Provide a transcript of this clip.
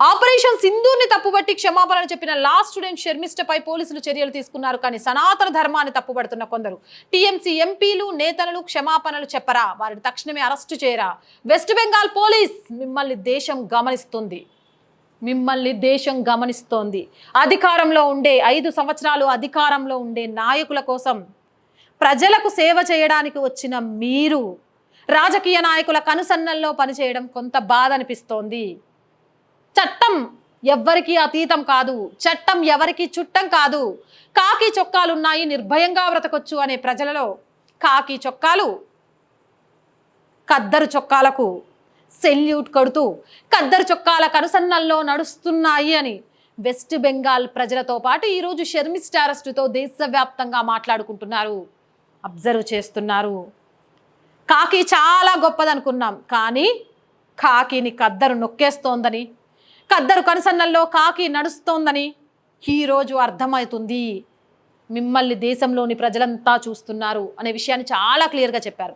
Operation సింధూర్ని తప్పుబట్టి క్షమాపణలు చెప్పిన law student షర్మిష్టపై పోలీసులు చర్యలు తీసుకున్నారు. కానీ సనాతన ధర్మాన్ని తప్పుబడుతున్న కొందరు టీఎంసీ ఎంపీలు నేతలు క్షమాపణలు చెప్పరా? వారిని తక్షణమే అరెస్టు చేయరా? వెస్ట్ బెంగాల్ పోలీస్ మిమ్మల్ని దేశం గమనిస్తుంది. మిమ్మల్ని దేశం గమనిస్తోంది. అధికారంలో ఉండే ఐదు సంవత్సరాలు అధికారంలో ఉండే నాయకుల కోసం ప్రజలకు సేవ చేయడానికి వచ్చిన మీరు రాజకీయ నాయకుల కనుసన్నల్లో పనిచేయడం కొంత బాధ అనిపిస్తోంది. చట్టం ఎవ్వరికి అతీతం కాదు. చట్టం ఎవరికి చుట్టం కాదు. కాకి చొక్కాలున్నాయి నిర్భయంగా బ్రతకొచ్చు అనే ప్రజలలో కాకి చొక్కాలు కద్దరు చొక్కాలకు సెల్యూట్ కొడుతూ కద్దరు చొక్కాల కనుసన్నల్లో నడుస్తున్నాయి అని వెస్ట్ బెంగాల్ ప్రజలతో పాటు ఈరోజు షర్మిస్ట్ అరెస్టుతో దేశవ్యాప్తంగా మాట్లాడుకుంటున్నారు. అబ్జర్వ్ చేస్తున్నారు. కాకి చాలా గొప్పదనుకున్నాం కానీ కాకిని కద్దరు నొక్కేస్తోందని కద్దరు కనుసన్నల్లో కాకి నడుస్తోందని ఈరోజు అర్థమవుతుంది. మిమ్మల్ని దేశంలోని ప్రజలంతా చూస్తున్నారు అనే విషయాన్ని చాలా క్లియర్గా చెప్పారు.